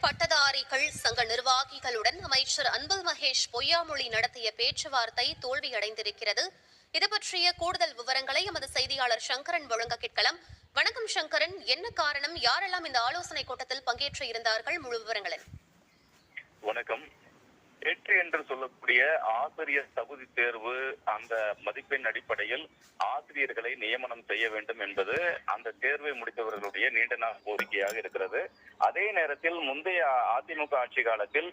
பட்டதாரிகள் சங்க நிர்வாகிகளுடன் அமைச்சர் அன்பில் மகேஷ் பொய்யாமொழி நடத்திய பேச்சுவார்த்தை தோல்வியடைந்திருக்கிறது. இது பற்றிய கூடுதல் விவரங்களை எமது செய்தியாளர் சங்கரன் வழங்க கேட்கலாம். வணக்கம் சங்கரன். என்ன காரணம்? யாரெல்லாம் இந்த ஆலோசனை கூட்டத்தில் பங்கேற்று இருந்தார்கள்? முழு விவரங்களை. எட்டு என்று சொல்லக்கூடிய ஆசிரியர் தகுதி தேர்வு அந்த மதிப்பெண் அடிப்படையில் ஆசிரியர்களை நியமனம் செய்ய வேண்டும் என்பது அந்த தேர்வை முடித்தவர்களுடைய நீண்ட நாள் கோரிக்கையாக இருக்கிறது. அதே நேரத்தில் முந்தைய அதிமுக ஆட்சி காலத்தில்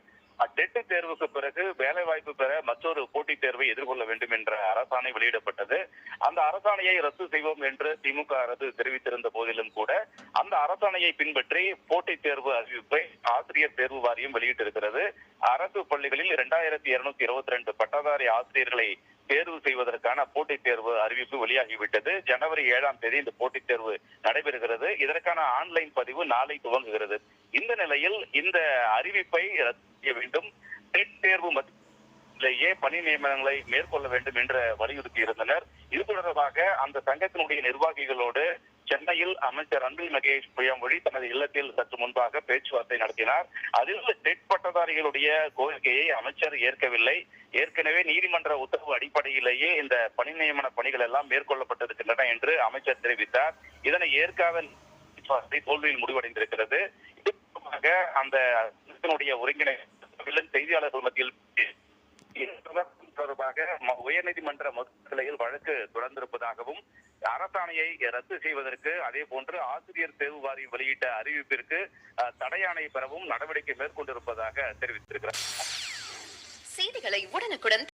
டெட்டு தேர்வுக்கு பிறகு வேலை வாய்ப்பு பெற மற்றொரு போட்டித் தேர்வை எதிர்கொள்ள வேண்டும் என்ற அரசாணை வெளியிடப்பட்டது. அந்த அரசாணையை ரத்து செய்வோம் என்று திமுக அரசு தெரிவித்திருந்த போதிலும் கூட அந்த அரசாணையை பின்பற்றி போட்டித் தேர்வு அறிவிப்பை ஆசிரியர் தேர்வு வாரியம் வெளியிட்டிருக்கிறது. அரசு பள்ளிகளில் இரண்டாயிரத்தி இருநூத்தி இருபத்தி ரெண்டு பட்டதாரி ஆசிரியர்களை தேர்வு செய்வதற்கான போட்டி அறிவிப்பு வெளியாகிவிட்டது. ஜனவரி ஏழாம் தேதி இந்த போட்டித் தேர்வு நடைபெறுகிறது. இதற்கான ஆன்லைன் பதிவு நாளை துவங்குகிறது. இந்த நிலையில் இந்த அறிவிப்பை ரத்து செய்ய வேண்டும். டெட் தேர்வு மத்தியிலேயே பணி நியமனங்களை மேற்கொள்ள வேண்டும் என்று வலியுறுத்தி இருந்தனர் இது தொடர்பாக அந்த சங்கத்தினுடைய நிர்வாகிகளோடு சென்னையில் அமைச்சர் அன்பில் மகேஷ் பொய்யாமொழி தனது இல்லத்தில் சற்று முன்பாக பேச்சுவார்த்தை நடத்தினார். அதில் டெட் பட்டதாரிகளுடைய கோரிக்கையை அமைச்சர் ஏற்கவில்லை. ஏற்கனவே நீதிமன்ற உத்தரவு அடிப்படையிலேயே இந்த பணி நியமன பணிகள் எல்லாம் மேற்கொள்ளப்பட்டிருக்கின்றன என்று அமைச்சர் தெரிவித்தார். இதனை ஏற்காத பேச்சுவார்த்தை தோல்வியில் முடிவடைந்திருக்கிறது. அந்த சங்கத்தினுடைய ஒருங்கிணைப்பு செய்தியாளர்கள் மத்தியில் தொடர்பாக உயர்நீதிமன்ற மதுரையில் வழக்கு தொடர்ந்திருப்பதாகவும் அரசாணையை ரத்து செய்வதற்கு அதே போன்று ஆசிரியர் தேர்வு வாரியம் வெளியிட்ட அறிவிப்பிற்கு அஹ், தடையாணை பெறவும் நடவடிக்கை மேற்கொண்டிருப்பதாக தெரிவித்திருக்கிறார். செய்திகளை உடனுக்குடன்